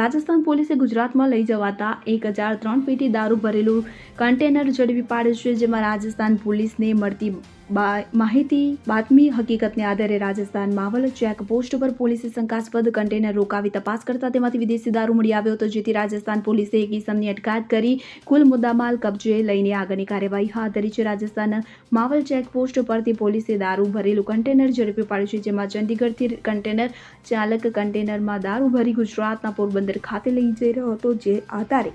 રાજસ્થાન પોલીસે ગુજરાતમાં લઈ જવાતા એક હજાર ત્રણ પેટી દારૂ ભરેલું કન્ટેનર ઝડપી પાડ્યું છે, જેમાં રાજસ્થાન પોલીસને મળતી માહિતી, બાતમી હકીકતને આધારે રાજસ્થાન માવલ ચેક પોસ્ટ પર પોલીસે શંકાસ્પદ કન્ટેનર રોકાવી તપાસ કરતા તેમાંથી વિદેશી દારૂ મળી આવ્યો હતો, જેથી રાજસ્થાન પોલીસે એક ઇસમની અટકાયત કરી કુલ મુદ્દામાલ કબજે લઈને આગળની કાર્યવાહી હાથ ધરી છે. રાજસ્થાન માવલ ચેક પોસ્ટ પરથી પોલીસે દારૂ ભરેલું કન્ટેનર ઝડપી પાડ્યું છે, જેમાં ચંદીગઢથી કન્ટેનર ચાલક કન્ટેનરમાં દારૂ ભરી ગુજરાતના પોરબંદર ખાતે લઈ જઈ રહ્યો હતો જે આધારે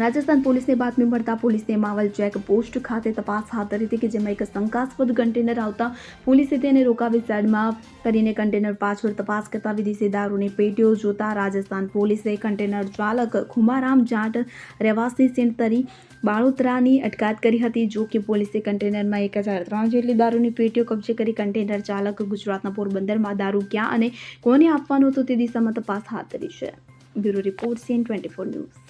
રાજસ્થાન પોલીસને બાતમી મળતા પોલીસને માવલ ચેક પોસ્ટ ખાતે તપાસ હાથ ધરી હતી કે જેમાં એક શંકાસ્પદ કન્ટેનર આવતા પોલીસે તેને રોકાવી સાઈડમાં કરીને કન્ટેનર પાછળ તપાસ કરતા વિદેશી દારૂની પેટીઓ જોતા રાજસ્થાન પોલીસે કન્ટેનર ચાલક ખુમારામ જાટ રહેવાસી સેન્ટરી બાળોતરાની અટકાયત કરી હતી. જો કે પોલીસે કન્ટેનરમાં એક હજાર ત્રણ જેટલી દારૂની પેટીઓ કબજે કરી કન્ટેનર ચાલક ગુજરાતના પોરબંદરમાં દારૂ ક્યાં અને કોને આપવાનો હતો તે દિશામાં તપાસ હાથ ધરી છે. Bureau report CN twenty four news.